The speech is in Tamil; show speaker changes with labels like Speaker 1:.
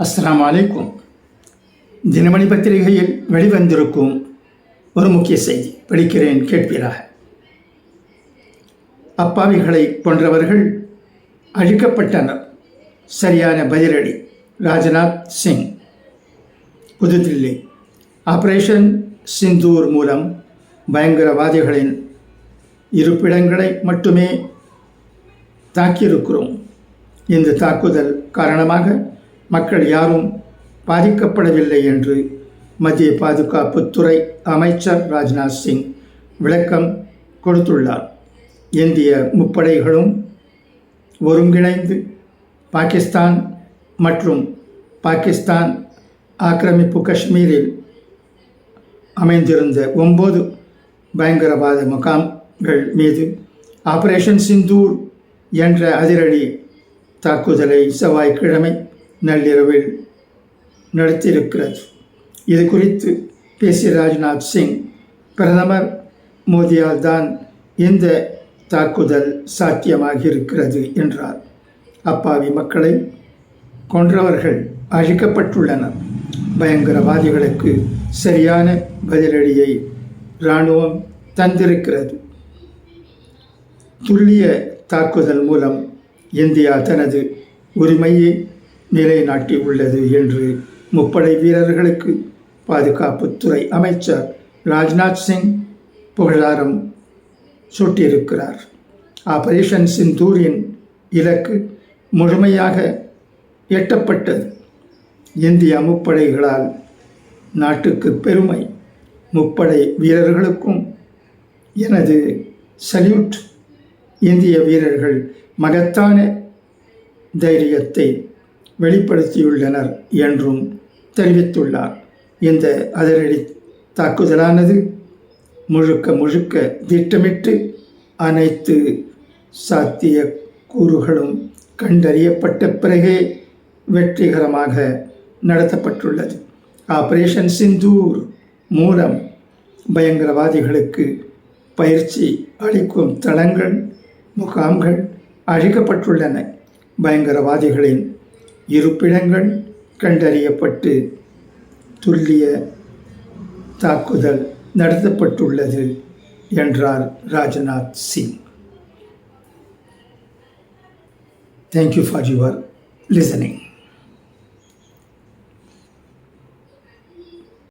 Speaker 1: அஸ்லாம் வலைக்கும் தினமணி பத்திரிகையில் வெளிவந்திருக்கும் ஒரு முக்கிய செய்தி படிக்கிறேன் கேட்பீராக. அப்பாவிகளை கொன்றவர்கள் அழிக்கப்பட்டனர். சரியான பதிலடி ராஜ்நாத் சிங். புதுதில்லி ஆபரேஷன் சிந்தூர் மூலம் பயங்கரவாதிகளின் இருப்பிடங்களை மட்டுமே தாக்கியிருக்கிறோம். இந்த தாக்குதல் காரணமாக மக்கள் யாரும் பாதிக்கப்படவில்லை என்று மத்திய பாதுகாப்புத்துறை அமைச்சர் ராஜ்நாத் சிங் விளக்கம் கொடுத்துள்ளார். இந்திய முப்படைகளும் ஒருங்கிணைந்து பாகிஸ்தான் மற்றும் பாகிஸ்தான் ஆக்கிரமிப்பு காஷ்மீரில் அமைந்திருந்த ஒன்பது பயங்கரவாத முகாம்கள் மீது ஆபரேஷன் சிந்தூர் என்ற அதிரடி தாக்குதலை செவ்வாய்க்கிழமை நள்ளிரவில் நடத்தியிருக்கிறது. இது குறித்து பேசிய ராஜ்நாத் சிங் பிரதமர் மோடியால் தான் இந்த தாக்குதல் சாத்தியமாகியிருக்கிறது என்றார். அப்பாவி மக்களை கொன்றவர்கள் அழிக்கப்பட்டுள்ளனர். பயங்கரவாதிகளுக்கு சரியான பதிலடியை இராணுவம் தந்திருக்கிறது. துல்லிய தாக்குதல் மூலம் இந்தியா தனது உரிமையை நிலைநாட்டி உள்ளது என்று முப்படை வீரர்களுக்கு பாதுகாப்புத்துறை அமைச்சர் ராஜ்நாத் சிங் புகழாரம் சூட்டியிருக்கிறார். ஆபரேஷன் சிந்தூரின் இலக்கு முழுமையாக எட்டப்பட்டது. இந்திய முப்படைகளால் நாட்டுக்கு பெருமை. முப்படை வீரர்களுக்கும் எனது சல்யூட். இந்திய வீரர்கள் மகத்தான தைரியத்தை வெளிப்படுத்தியுள்ளனர் என்றும் தெரிவித்துள்ளார். இந்த அதிரடி தாக்குதலானது முழுக்க முழுக்க திட்டமிட்டு அனைத்து சாத்திய கூறுகளும் கண்டறியப்பட்ட பிறகே வெற்றிகரமாக நடத்தப்பட்டுள்ளது. ஆபரேஷன் சிந்தூர் மூலம் பயங்கரவாதிகளுக்கு பயிற்சி அளிக்கும் தளங்கள் முகாம்கள் அழிக்கப்பட்டுள்ளன. பயங்கரவாதிகளின் இருப்பிடங்கள் கண்டறியப்பட்டு துல்லிய தாக்குதல் நடத்தப்பட்டுள்ளது என்றார் Rajnath Singh. Thank you for your listening